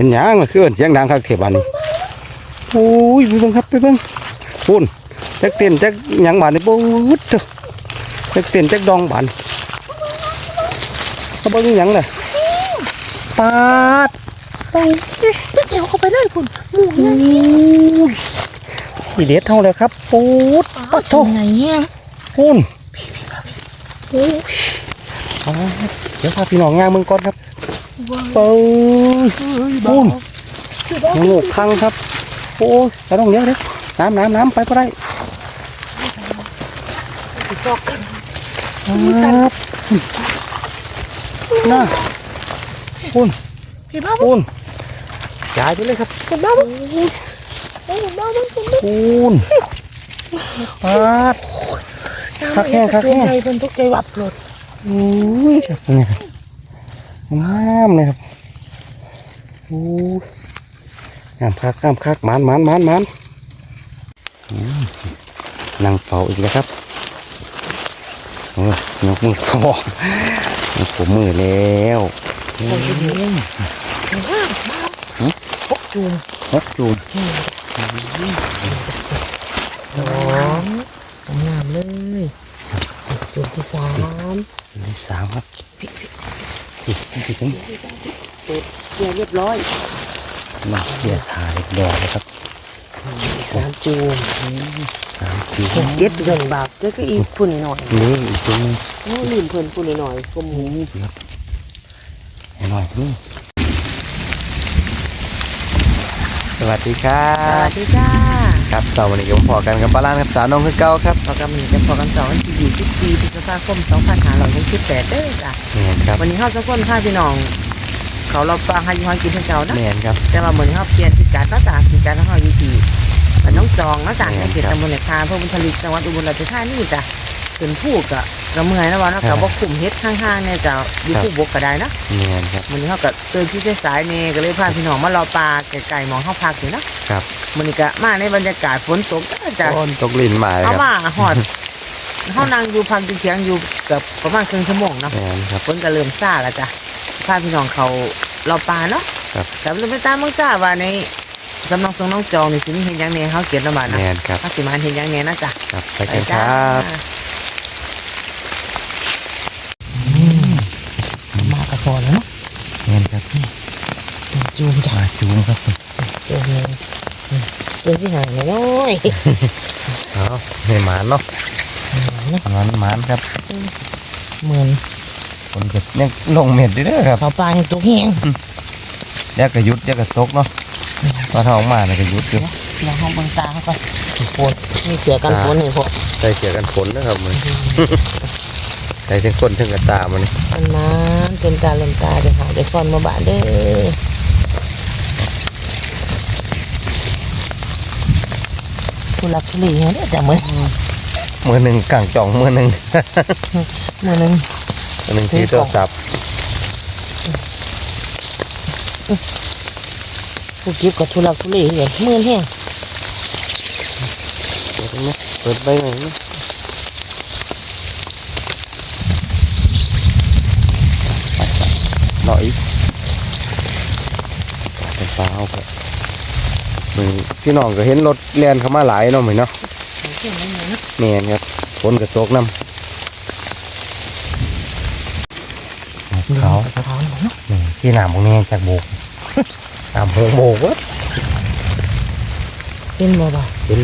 เป็นหยังมาคือเสียงดังคักเขบันนี่โอ้ยไปเบิ่งครับไปเบิ่งพุ่นจักเต้นจักหยังบานนี่ปุ๊ดเถอะจักเต้นจักดองบานเขาเบิ่งหยังเลยปาดไปไปเกี่ยวเข้าไปเลยคุณหมูโอ้ยอีเด็ดเท่าเลยครับปูดปัดโทไงเนี่ยพุ่นโอ้ยเอาเดี๋ยวพาพี่น้องงานเมืองก่อนครับ เปิดพุ่นงูคังครับ โอ้ยไปตรงเนี้เด้อน้ำน้ำน้ำไปก็ได้ครับน่าคุณพี่บ้าคุณจ่ายไปเลยครับคุณบ้าบ้โอ้บ้าบ้คุณบ้าคุณปาดคักแห้งคักแห้งใจเป็นทุกใจวับหลดอุ้ยนี่ งามเลยครับโอ้ยงามคักงามคักหมันหมันหมันหมันอืมนั่งเฝ้าอีกแล้วครับโอ้ยยกมือขอบยกผมมือแล้วพกจูมฮกจูนสองงามเลยจูมที่สามที่สามครับ อีกอีกนี่เกี่ยวเรียบร้อยมาเกี่ยถ่ายดอกเลยครับสามจูมสามจีเจ็ดเดือนบาทเจ็ดก็อีกพุ่นหน่อยนี่อีกตัวหนึงโอ้ลืมเพิ่นพุ่นหน่อยกลมหูนี่ครับให้หน่อยนี่สวัสดีครัสวับสดีจ้า ครับเสาร์วันนี้ผมพอกันกับบ้านครับสาวน้องคือเก่าครับพอกำลังจะพอกันสองวันที่ยี่สิบสี่พฤษภาคมสองพันห้าร้อยหกสิบแปดเด้อจ้ะแมนครับวันนี้เฮาสักคนค่ะพี่น้อง เขาเราปลาให้ยี่ห้อกินให้เจ้านะแมนครับแต่ว่าเหมือนเฮาเปลี่ยนพิกัดเนาะจ้ะพิกัดของเฮาอยู่ที่บ้านน้องจองเนาะจ้ะในเขตตำบลเหนือคาอำเภอบุญทลิกจังหวัดอุบลราชธานีจ้ะเป็นผู้กะกระเมื่อยนะว่าเนาะกับว่าคุมเฮ็ดข้างๆเนี่ยจ้ะอยู่ผู้บกก็ได้นะแมนครับวันนี้เฮาก็เตือนที่สายๆนี่ก็เลยพาพี่น้องมารอปลาไก่ๆหมองเฮาพักอยู่นะครับ มื้อนี้ก็มาในบรรยากาศฝนตกเด้อจ้ะโอ้นตกลิ้นมาเลยเอาครับมาหอดเฮานั่งอยู่พักอยู่เถียงอยู่เกับประมาณครึ่งชั่วโมงเนาะแมนครับฝนก็เริ่มซ่าแล้วจ้ะพาพี่น้องเขาเราปลาเนาะครับแต่เราไปตามมึงจ้าว่าในสำนักสงน้องจองนี่สิมีเห็นหยังแหน่เขาเขียนระบาดแมนะนครับถ้าสิมาเห็นหยังแหน่นะจ๊ะครับไปกันครับมากระพอแล้วเนาะแมนครับจูมจ้ะมาจูงครับจูมเลย จูมที่หายน้อยเอาให้หมานเนาะหมานหมานครับเหมือนคนก็ยังลงเม็ดอยู่เด้อครับเขาปลาให้ตัวแห้งแยกกระยุดแยกกระตกเนาะตอนท้องมาเนี่ยกระยุดอยู่มองห้องเบังตาเขาก่อนฝนมีเสือกันฝนนี่พวกใส่เสียกันฝนนะครับมันใส่ทั้งคนทั้งกระตามันนี่มันมาเต็มตาเต็มตาเดี๋ยวหาเดี๋ยวฟอนมาบาดเด้อ ทุลักทุเลเงี้ยจ้ะเหมือนมือหนึ่งกลางจ่องมือหนึ่งมือหนึงมือหนึ่งที่โทรศัพท์ผู้เก็บกับทุลักทุเลเงี้ยมือแห้งเปิดไหมเปิดใบหนึ่งนะหน่อยเป็นฟ้าเอาครับมือ พี่น้องก็เห็นรถแลนเข้ามาหลายเนาะเหมือนเนาะเก่งเลยนะแมนครับฝนกระตกน้ำเขาเขาเนาะนี่ที่หนามของนี้จากโบกหนามโบกโบกเวะเป็นบ่บ่เป็น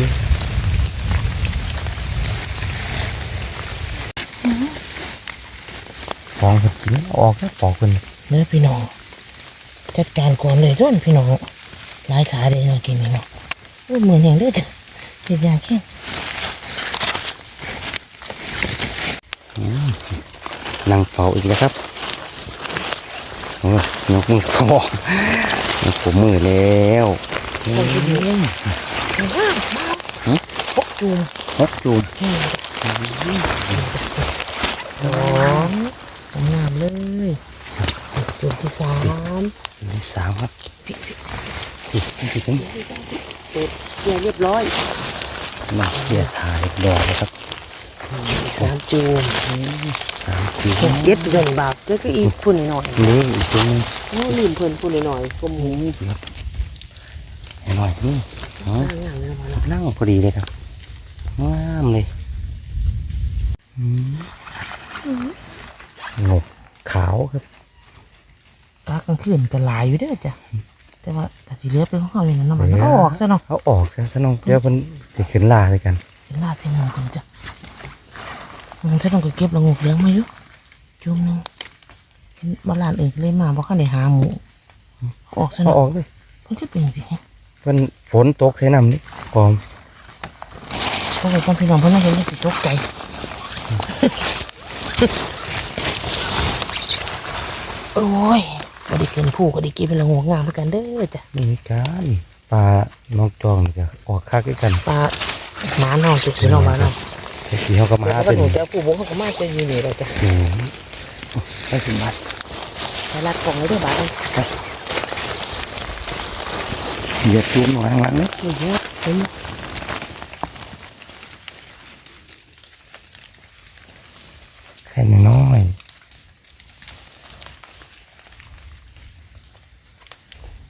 ฟองกับกินออกแล้วปอกเป็นเนื้อพี่น้องจัดการก่อนเลยต้นพี่น้อง หลายขาเลยเนาะกินนี่เนาะโอ้เหมือนอย่างเด้อจ้ะเจ็บยาแค่นั่งเฝ้าอีกแล้วครับโอ้ยยกมือขอบยกผมมือแล้วคนที่ดีเองพกจูมฮกจูนสองงามเลยจูมที่สามที่สามครับ อีกอีกนี่เปิดเกียร์เรียบร้อยมาเกี่ยถ่ายดอกเลยครับสามจูมสามจีเจ็ดเดือนบาทเจ็ดก็อีกพุ่นหน่อยนี่อีกตัวหนึงโอ้ลืมเพิ่นพูดหน่อยๆกลมหูเดี๋ยวให้หน่อยนี่อ๋องามเลยนะพ่อเนาะนั่งพอดีเลยครับงามเลยอืมงกขาวครับกากลางคืนก็หลายอยู่เด้อจ้ะ แต่ว่าแต่สิเหลือเป็นของเขาอยู่นั่นเนาะมันเอาออกซะเนาะเอาออกซะสนองเดี๋ยวมันจะขึ้นลาเลยกันเห็นลาดใส่หมูกันจ้ะมันจะต้องไปเก็บละงูเหลืองมาอยู่จุ่มหนึงเห็นบ้านหลานอื่นเลยมาบ่คันได้หาหมูเอาออกซะเอาเนาะออกเลยมันก็เป็นสิฮะมันฝนตกใส่น้ำนี่กอมเพราะว่าตอนพี่น้องเพิ่นมาเห็นก็สิตกใจโอ้ย บ่ได้เกินผู้ก็ได้เก็บเป็นละงูงามเหมือนกันเด้อจ้ะนี่การปลานอกจองนี่ก็ออกคักด้วยกันปลาหมาเนาะจุกพี่น้องมาเนาะไอ้ที่เขาก็มาแล้วก็เป็นหนูจะผู้บ่เขาก็มาจะอยู่นี่เราจ้ะหนูไม่ถึงบัดไปรัดกล่องไว้ด้วยบาดเอาเหยียดจูมหน่อยข้างหลังนี่โอ้โหเห็นไหม แค่น้อย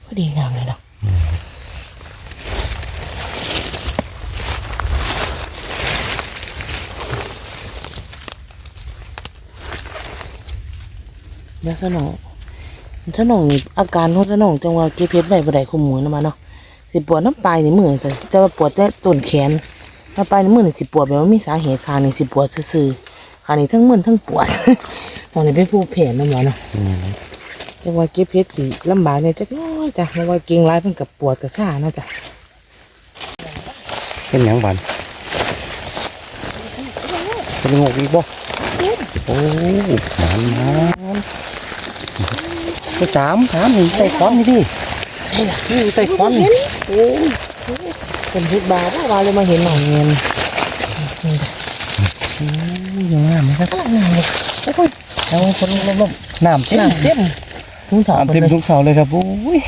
พอดีงามเลยเนาะเดี๋ยว สนองสนองนี่อาการของสนองจังว่าเก็บเพชรได้บ่ได้ขโมยนะมาเนาะสิปวดน้ำปลายในมือแต่แต่ว่าปวดแต่ต้นแขนน้ำปลายในมือนี่สิปวดแบบว่ามีสาเหตุคางนี่สิปวดซื่อๆคางนี่ทั้งมึนทั้งปวดตอนนี้เป็นผู้แผลนะหมอเนาะๆอืมจังว่าเก็บเพชรสิลำบากเนี่ยจักน้อยจ้ะเพราะว่าเก่งร้ายเพิ่นกับปวดกับชาเนาะจ้ะเป็นหยังบันเป็นงกอีกบ่โอ้หมานหมาน ไปสามสามนี่ใส่ค้อนนี่ดิใช่ล่ะนี่ใส่ค้อนนี่โอ้ยเป็นพิษบาว่าว่าเลยมาเห็นหน่อยเงินโอ้ยยังงามไหมครับกำลังงามเลยเอาคนลบๆน้ำเต็มน้ำเต็มถุงเถาน้ำเต็เต็มมทุกเสาเลยครับโอ้ย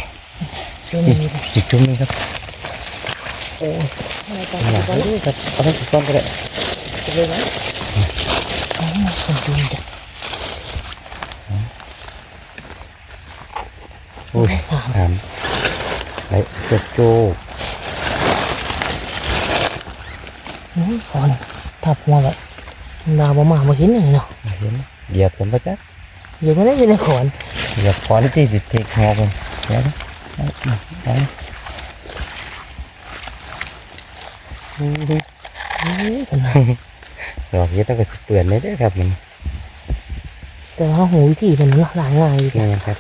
ช่วยนี่อีกจุ่มหนึงครับโอ้ยอะไรกันหลังก็นี่ครับเอาทั้งก้อนก็ได้เลยนะอ๋อคนจุนจ้ะ อ้ยน้ำไหลเจ็บโจกอืมก่อนทับหัวไว้ดาวบ่มาบ่เห็นเลยเนาะเห็นเหยียบสมบัติเดี๋ยวไม่ได้อยู่ในขอนเหยียบค้อนที่ติดเทกงอกันเดี๋ยวนะเอาเอาโอ้ยอืมเพิ่นว่าดอกเย็ดต้องก็สิเปื่อนเลยเด้อครับมันแต่ว่าหูวิธีเพิ่นเนาะล้างง่ายอยู่จ้ะนี่ครับ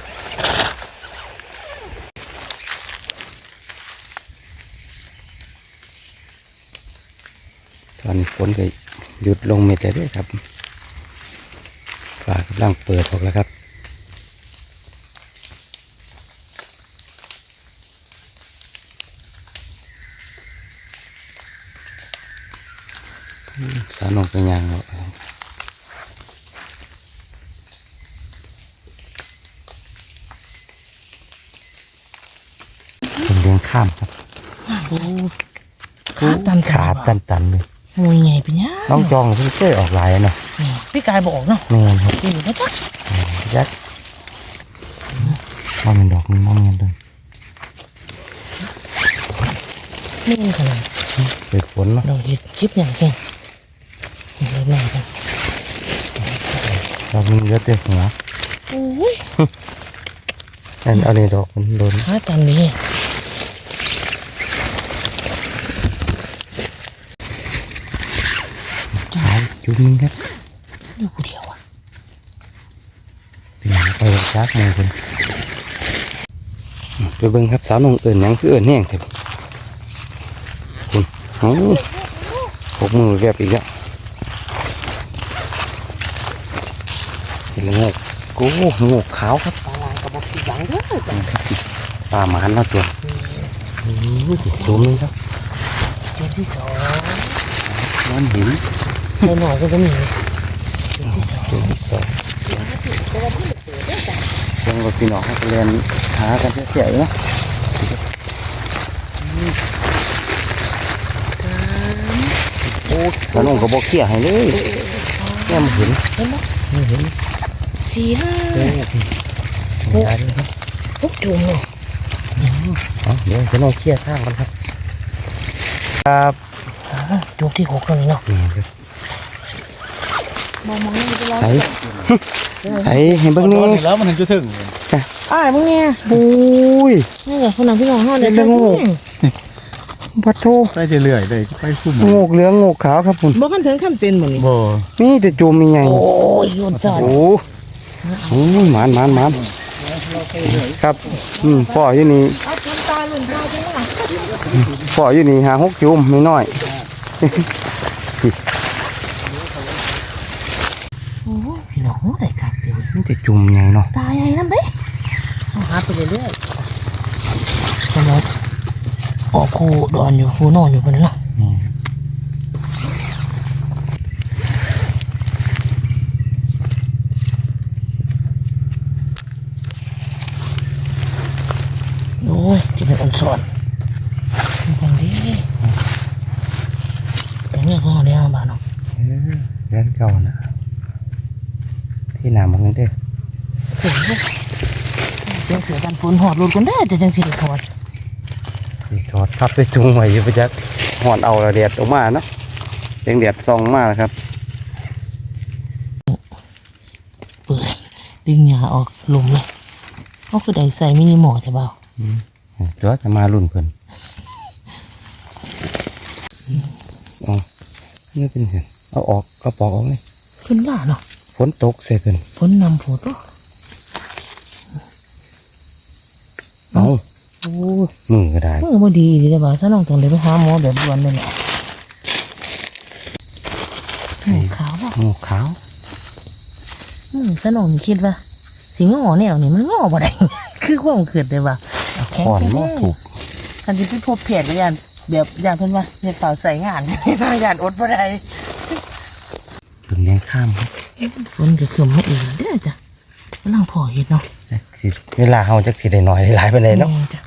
อนนี้ฝนก็หยุดลงเม็ดแล้วเด้วยครับฟ้ากำลังเปิดออกแล้วครับอืมสารนองเป็นยังเนาะเป็นเลี้ยงข้ามครับขาตันขาตันตันๆเลย มวยใหญ่เป็นยังน้องจองเพิ่งเคยออกหลายอะเนาะนี่พี่กายบอกเนาะแม่นครับอยู่นะจ๊ะยักษ์มองเป็นดอกนึงมองเงินเลยนี่ขนาดเปิดฝนเนาะเราเห็ดคลิปอย่างแก่เห็นเลยแม่กันดอกนึงเยอะเต็มหัวโอ้ยอันเอาในดอกมันโดนหาตันนี่ ขายจุ่มนึงครับอยู่ผู้เดียวอะเป็นหยังไปบนชักมือคนไปเบิ่งครับสาวนงเอิญยังคือเอิญแห้งเถอะคุณเอ้าหกมือแวบอีกแล้วเห็นแล้วงอกโอ้งอกขาวครับปลาลายกระบอกสีหลังเด้อจ้ะปลาหมานแล้วตัวโอ้ยจุ่มนึงครับจุดที่สองมันหิน ในหน่อยก็จะมีจุดที่สองจุ่มที่สองยังกับพี่น้องเขาเรียนหากันเสียๆนะโอ้สาวนงก็บอกเขี่ยให้เลยแค่มาเห็นเห็นไหมเห็นสี่ห้าโอ้ยยาเลยครับปุ๊บจุ่มเลยเดี๋ยวจะลองเคลียข้างกันครับ ครับจุ่มที่หกเลยเนาะ ใส่ใส่เห็นเบ้างนี่แล้วมันถึงจะถึงอ้ายมึงเนี่ยโอ้ยนี่แหละคนนั้นพี่น้องห้องเรื่องโง่พัดโทไปเรื่อยๆเลยไปคุ้มโงกเหลืองโงกขาวครับคุณบ่คันถึงคำเจนหมดนี่บ่นี่แต่จุ่มมีไงโอ้ยโยนสอนโอ้โหหมานหมานหมานครับอืมพ่ออยู่นี่เอาจุ่มตาลุ่นเท้าใช่ไหมพ่ออยู่นี่หาหกจุ่มไม่น้อย โอ้ยพี่น้องได้ครับเจนนี่แต่จุ่มไงเนาะตายไงนั่นเด้เอาหาไปเรื่อยๆสมองออกคูดอนอยู่คูนอนอยู่บนนั้นเนาะ นี่ โอ้ยจะเป็นอันสอนมันคนดีตรงนี้พ่อเนี่ยบ้านเนาะ เออเรื่องเก่านะ ที่หนามันนี่เด้อถึงลูกเสียงเสือกันฝนหอดรถกันได้อจะจังสิได้ถอดสิถอดพับไปจุ่มไว้อยู่ไปจักหอนเอาละเดียดออกมาเนาะเสียงเดียดซองมาแล้วครับเปิดดึงหญ้าออกหลุมเลยเขาคือได้ใส่มินิหมอใช่เปล่าเดี๋ยวจะมารุ่นเพิ่นอ๋อนี่เป็นเห็นเอาออกกระปอกออกเลยขึ้นล่าเนาะฝ นตกใส่เพิ่นฝนนำฝนตัวเอาโอ้ยมือก็ได้เมื่อบ่ดีดีแต่ว่าถ้าน้องต้องได้ไปหาหมอแบบด่วนเลยแหละหมูขาวเนาะหมูขาวอืมถ้าน้องคิดว่าสิงอแนวนี่มันงอบ่ได้คือความเกิดเลยว่าขอนหม้อถูกคันที่ไปพบแพทย์ก็ยานแบบอย่างเพิ่นว่าเฮ็ดเปล่าใส่งานทางยานอดบ่ได้ เพิ่นเลี้ยงข้ามครับ ฝ นก็ขึ้นมาเอีกเด้อจ้ะกำลังพอเฮ็ดเนาะสิเวลาเฮาจักสิได้น้อยได้หลายไปานใดเนาะแม่จ้ะ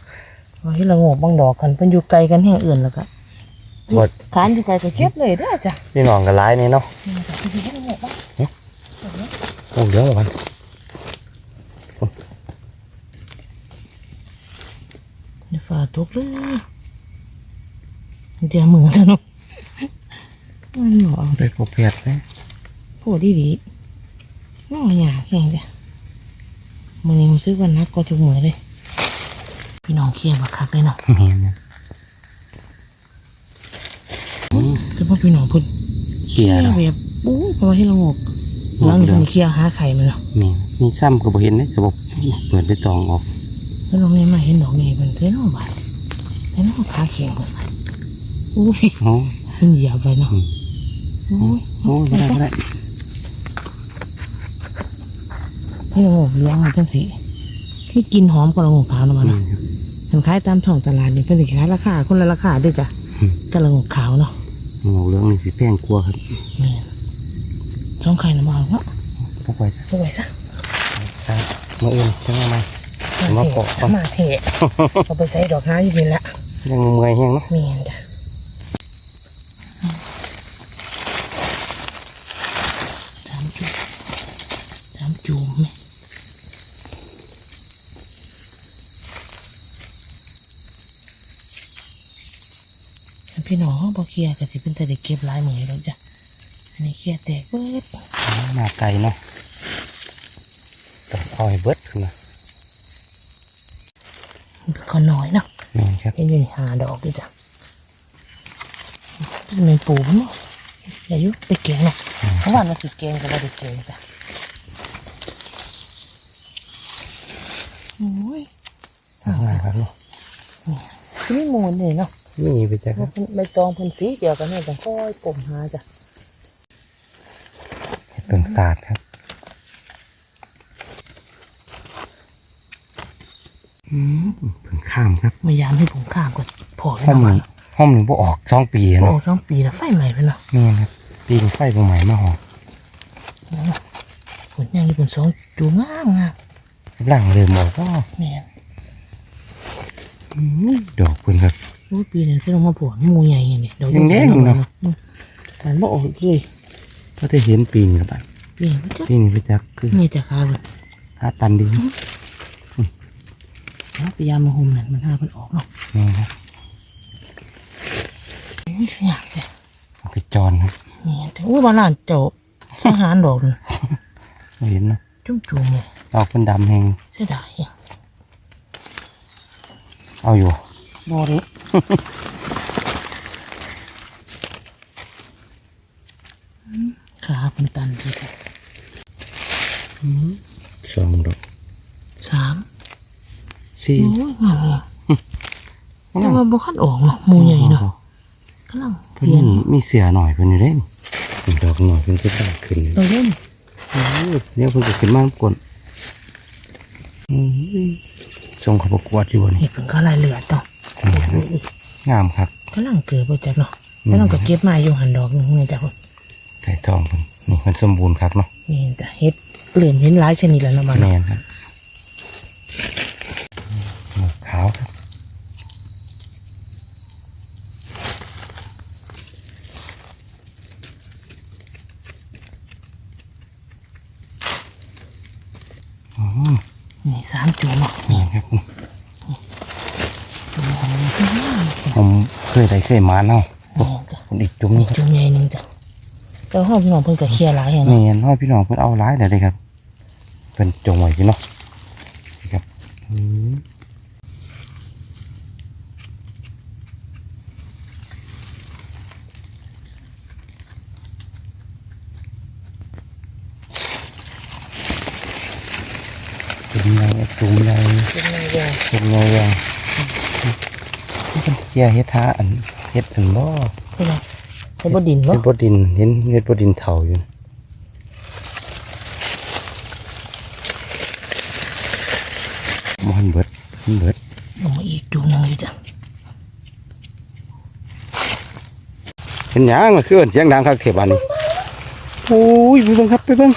ว่าให้ละโงกบางดอกกันเพิ่นอยู่ไกลกันแห่งอื่นแล้วก็บ่ขานอยู่ไกลก็เก็บเลยเด้อจ้ะพี่น้องก็หลายนี่เนาะแม่จ้ะพี่ให้ละโงกบ้างโอ้เหลืองแล้วมันอย่าฝ่าตกเลยเดี๋ยวมือซะเนาะมันหนอ ได้พบแพทย์นะโหดีดีน้ อยหยาแข่งจ้ะมื้อนี้รู้สึกว่านักกว่าทุกมื้อเลย พี่น้องเครียดบักคักเลยเนาะแม่นนะแต่พอพี่น้องเพุ่นเขียเครียดเนาะแบบโอ้ยเพราะว่าให้ละโงกหลังจากนี้เครียดหาไข่มันเนาะนี่มีซ้ำก็บ่เห็นนะจะบอกเปิดไปตองออกแล้วน้องนี่มาเห็นดอกนี่มันเท่น้องบาดเท่น้องขาเขียงมันโอ้ยโอ้มันเหยียบไปเนาะอืมโอ้ย โอ้บ่ได้บ่ได้ ให้ละโงกเลี้ยงมันจังสิคือกินหอมกว่าละโงกขาวนะมันนี่เนาะครับฉันขายตามท้องตลาดนี่เพิ่นสิขายราคาคนละราคาเด้วยจ้ะอืมกะละโงกขาวเนาะหมูเหลืองนี่สิแพงกว่าครับนี่ช่องไข่น้ำมันเนาะพกไว้ซะสวยซะครับมาเอื่นจังไงมาปอกก่อนมาเถะเอาไปใส่ดอกน้าอยู่นี่ละยังเมื่อยแห้งเนาะเมียนจ้ะสามจุ่มสามจุ่มไหม พี่น้องเขาบอกเคลียร์ก็สิเป็นแต่เด็กเก็บหลายมือแล้วจ้ะอันนี้เคลียร์แตกเบิดหน้าไก่เนาะต้องเอาให้เบิดขึ้นมามันก็ขอน้อยเนาะนี่ครับเห็นอยู่นี่หาดอกด้วยจ้ะเป็นเมนปูมันเนาะอย่ายุไปเก่งเนาะเพราะว่ามันสิเก่งก็ไม่ได้เก่งจ้ะโอ้ยทางไหนครับเนาะคือไม่มูลเลยเนาะ นี่ไปจ้ะคเพรับราะเพิ่นใบตองเพิ่นสีเดียวกันเนี่ยต้องค่อยกลมหาจ้ะเป็นศาสตร์ครับอืมเพิ่งข้ามครับมายามให้ผมข้ามก่อนพอแล้วห้อมเนาะนี่ห้อมนี่บ่ออกสองปีโอ้เนาะสองปีแล้วไฟใหม่ไปเนาะนี่ครับปีนไฟบ่ใหม่มาหอมผลยังนี่เป็นสองจูงามงามกำลังเริ่มออกก็แม่นดอกเพิ่นครับโอ้ย ปีนี้ที่เรามาปวดมูใหญ่อย่างนี้ดอกยังแดงอยู่เนาะอืมมันบ่ออกเลยก็ได้เห็นปีนกับไปปีปีนไปจ้ะปีนไปจักคือนี่แต่ขาเพิ่นหาตันดีอืมอืมนี่โอ้เนาะพยายามมาหุมนั่นมันห้าเพิ่นออกเนาะนี่ครับนี่คืออย่างเด้เอาไปจรครับนี่แต่อุ้ยบ้านหลานเจ้าอาหารดอกนี่บ่เห็นเนาะจุ่มๆเลยดอกเป็นดำแหงเสียดายอะเอาอยู่บ่เด้ ขาเป็นตันทีเดียวสองดอกสามสี่โอ้ยงามเลยแต่ว่าบ่คันออกเนาะหมูใหญ่เนาะกำลังเพิ่นเรียนมีมีเสียหน่อยเพิ่นอยู่เด้นี่นี่ดอกหน่อยเพิ่นก็ตั้งขึ้นเลยเราเล่นโอ้ยเดี๋ยวเพิ่นก็ขึ้นมากนอืมทรงเขาประกวดอยู่บ่นี่เห็ดเพิ่งก็ลายเลือดเนาะนี่ งามครับกำลังเกิดบ่จักเนาะกำลังก็เก็บมาอยู่หันดอกหนึงนี่จ้ะคนไก่ทองเพิ่นนี่มันสมบูรณ์ครับเนาะนี่จ้ะเห็ดเปลี่ยนเห็นหลายชนิดแล้วเนาะบ้านแม่เนาะนครับหมวกขาวครับอ๋อ นี่สามจุ่มเนาะ นี่ครับผม เคยได้เคยมาเนาะนี่จ้ะผมอีกจุ่มนี่นี่ครับจุ่มใหญ่หนึงจ้ะแต่ว่าเฮาพี่น้องเพิ่นก็เคลียร์หลายอย่างนี่เนาะเห็นว่าพี่น้องเพิ่นเอาร้ายแต่เลยครับเป็นจงไว้พี่เนาะนี่ครับอืมเป็นไงจุ่มใหญ่เป็นไงเด้อเป็นไงยังนี่ เป็นเกียเฮ็ดท่าอันเฮ็ดอันบ่พี่น้องเฮ็ดบ่ดินบ่เฮ็ดบดินเห็นเฮ็ดบดินเถาอยู่มันเบิดมันเบิดลงมาอีกจุ่มหนึงอยู่จ้ะเป็นหยังมาคือเสียงดังคักเทบันโอ้ยไปเบิ่งครับไปเบิ่ง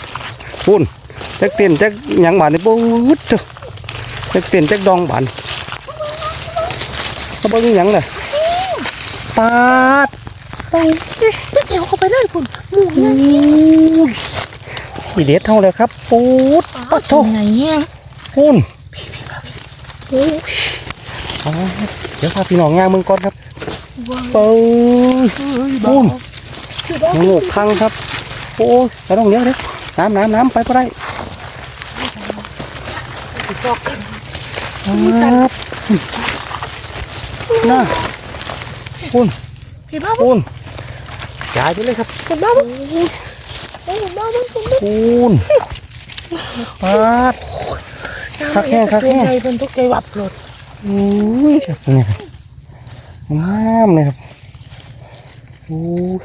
ปุ่นจักเต้นจักหยังบานนี่ปุ๊ดเถอะจักเต้นจักดองบาน เขาเบิ่งหยังล่ะปาดไปเอ๊ะไปเกี่ยวเข้าไปเลยพุ่นหมูโอ้ยอีเด็ดเท่าเลยครับปูดปัดโทโตไงแห้งปุ่นโอ้ยเอาเดี๋ยวพาพี่น้องงามมึงก่อนครับเปิ้ลปุ่นโงูคังครับโอ้ยไปต้องเลี้ยวเด้น้ำน้ำน้ำไปก็ได้ครับ น่าคุณพี่บ้าคุณจ่ายไปเลยครับคุณบ้าโอ้บ้าบ้าคุณบ้าคุณปาดคักแห้งคักแห้งใจเพิ่นตกใจวับโลดอุ้ยครับนี่ครับงามเลยครับโอ้ย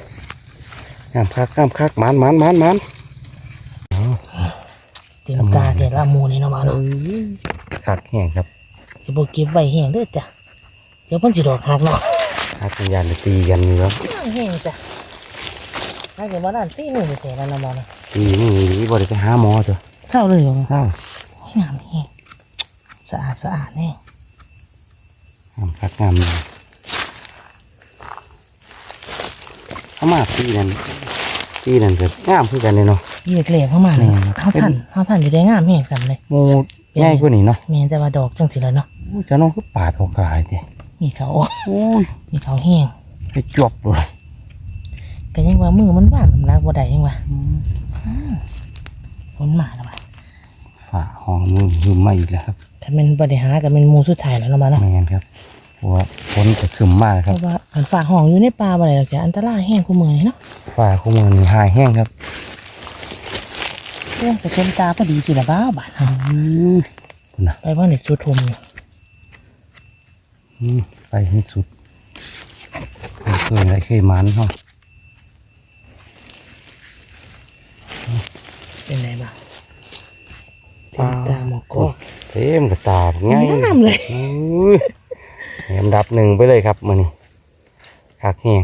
งามคักงามคักหมันหมันหมันหมันเต็มตาแต่ละหมูนี่เนาะบ้าเอเนาะอคักแห้งครับสิบ่เก็บไว้แห้งเด้อจ้ะเดี๋ยวเพิ่นสิดอกหักเนาะคักเป็นยานไปตีกันอยู่ครับแห้งจ้ะถ้าเกิดว่านั่นตีหนูสิแต่ละเนาะบ้าเนาะตีนี่ดีบ่ได้ไปหาหมอจ้ะเท่าเลยบ่เอ้างามแห้งสะอาดสะอาดแน่งามคักงามเลยเอามาปีนั้นปีนั้นก็งามคือกันเลยเนาะยีเล็กๆเข้ามาเลยแม่นเฮาทันเฮาทันอยู่ได้งามแห้งกันเลยหมูง่ายกว่านี้เนาะแม่นแต่ว่าดอกจังสิแล้วเนาะอู้เจ้าน้องก็ปาดออกกายเด้ มีเขาโอ้ยมีเขาแห้งไปจวบเลยก็ยังว่ามือมันบ้านมันรักบ่ได้ยังว่าฝนมาแล้วว่าฝ่าห้องมือหืมมาอีกแล้วครับถ้ามันบ่ได้หาก็เป็นหมู่สุดท้ายแล้วเนาะมาเนาะไม่งั้นครับเพราะว่าฝนจะขึ้นมากคเพรับราะว่าอันฝากห้องอยู่ในป่าบ่ได้ดอกจ้ะอันตรายแห้งคู่มือนี่เนาะฝ่าคู่มือนี่หายแห้งครับเรื่องจะเต็มตาพอดีสิละบ้าบาดเฮาอือคุณนะไปว่าเด็กจุดทมอยู่อืม ไปให้สุดเคยอะไรเคยมันเนาะเป็นไงบ้างเต็มตาหมอกก็เต็มกระตาบง่ายงามเลยอุ้ยอันดับหนึ่งไปเลยครับมือนี้คักแห้ง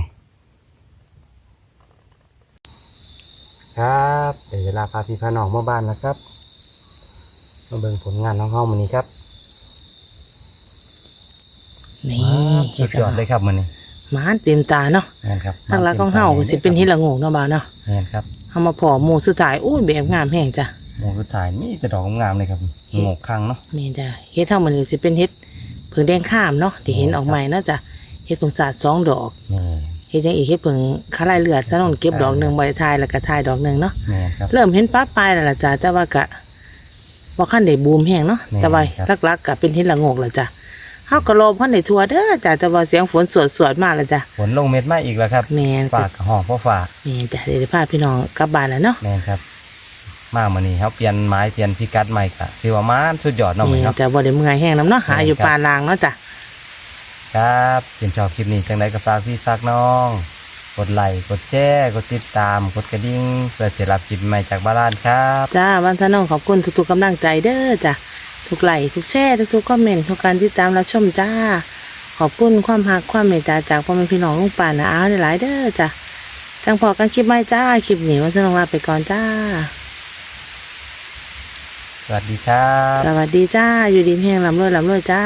ครับเดี๋ยวเวลาพาพี่พาน้องมาบ้านแล้วครับมาเบิ่งผลงานน้องเฮามือนี้ครับ นี่สุดยอดเลยครับมือนี้หมาเต็มตาเนาะแม่นครับทางรักของเฮาก็สิเป็นเฮ็ดละโงกเนาะบ่าวเนาะแม่นครับเฮามาพอหมู่สุดท้ายโอ้ยแบบงามแห้งจ้ะงหมูสุดท้ายนี่จะดอกงามๆเลยครับงอกคังเนาะแม่นจ้ะเฮ็ดเท่ามันนี่สิเป็นเฮ็ดเผิงแดงข้ามเนาะที่เห็นออกใหม่เนาะจ้ะเฮ็ดเผิงสาดสองดอกนี่เฮ็ดหยังอีกเฮ็ดเผิงคาลายเลือดซะนนเก็บดอกหนึ่งใบทายแล้วก็ทายดอกหนึ่งเนาะแม่นครับเริ่มเห็นป้าปลายแล้วล่ะจ้ะแต่ว่ากะบ่คันได้บูมแห้งเนาะแม่นแต่ว่าครับหลักๆก็เป็นเฮ็ดละโงกแล้วจ้ะ เฮาก็รอพันได้ทั่วเด้อจ้ะแต่ว่าเสียงฝนสวดๆมาแล้วจ้ะฝนลงเม็ดมาอีกแล้วครับแม่นฝากห้องพ่อฝากนี่จ้ะเดี๋ยวจะพาพี่น้องกลับบ้านแล้วเนาะแม่นครับมามื้อนี้ครับเปลี่ยนไม้เปลี่ยนพิกัดใหม่ค่ะถือว่ามันสุดยอดเนาะมื้อนี่นี้เนาะจะบ่ได้เมื่อยแห้งน้ำเนาะหาอยู่แม่นครับปลาลางเนาะจ้ะครับเป็นชอบคลิปนี้จังไดก็ฝากพี่ฝากน้อง กดไลค์กดแชร์กดติดตาม กดกระดิ่งเพื่อจะรับคลิปใหม่จากบ้านครับ จ้าวันทน้องขอบคุณทุกๆกำลังใจเด้อจ้ะ ทุกไลค์ทุกแชร์ทุกๆคอมเมนต์ทุกการติดตามรับชมจ้า ขอบคุณความหักความเมตตาจากพ่อแม่พี่น้องลุงป่านะอ้าวหลายๆเด้อจ้ะจังพอกันคลิปใหม่จ้าคลิปนี้วันทน้องลาไปก่อนจ้า สวัสดีครับ สวัสดีจ้า อยู่ดีแห้งลำรวยลำรวยจ้า